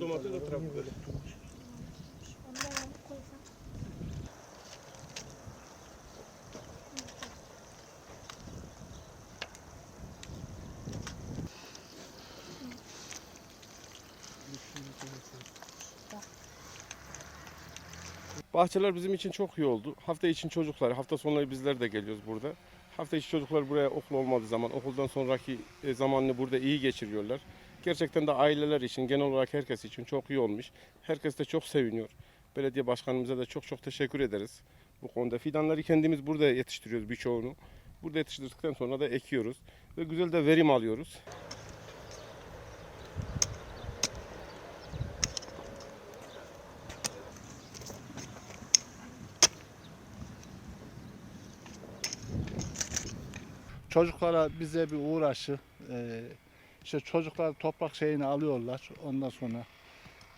biraz domates tarafa böyle. Bahçeler bizim için çok iyi oldu. Hafta için çocuklar, hafta sonları bizler de geliyoruz burada. Hafta içi çocuklar buraya okul olmadığı zaman, okuldan sonraki e, zamanını burada iyi geçiriyorlar. Gerçekten de aileler için, genel olarak herkes için çok iyi olmuş. Herkes de çok seviniyor. Belediye başkanımıza da çok çok teşekkür ederiz bu konuda. Fidanları kendimiz burada yetiştiriyoruz birçoğunu. Burada yetiştirdikten sonra da ekiyoruz ve güzel de verim alıyoruz. Çocuklara bize bir uğraşı. Ee, işte çocuklar toprak şeyini alıyorlar ondan sonra.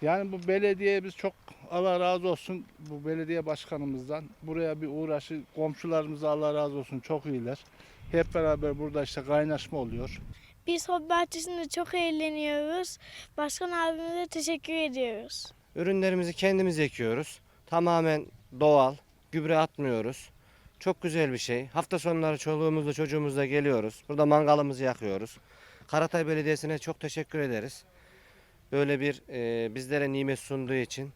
Yani bu belediye biz çok Allah razı olsun bu belediye başkanımızdan. Buraya bir uğraşı komşularımıza Allah razı olsun çok iyiler. Hep beraber burada işte kaynaşma oluyor. Biz hobi bahçesinde çok eğleniyoruz. Başkan abimize teşekkür ediyoruz. Ürünlerimizi kendimiz ekiyoruz. Tamamen doğal, gübre atmıyoruz. Çok güzel bir şey. Hafta sonları çoluğumuzla çocuğumuzla geliyoruz. Burada mangalımızı yakıyoruz. Karatay Belediyesi'ne çok teşekkür ederiz. Böyle bir e, bizlere nimet sunduğu için.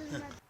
Yaptırmadım.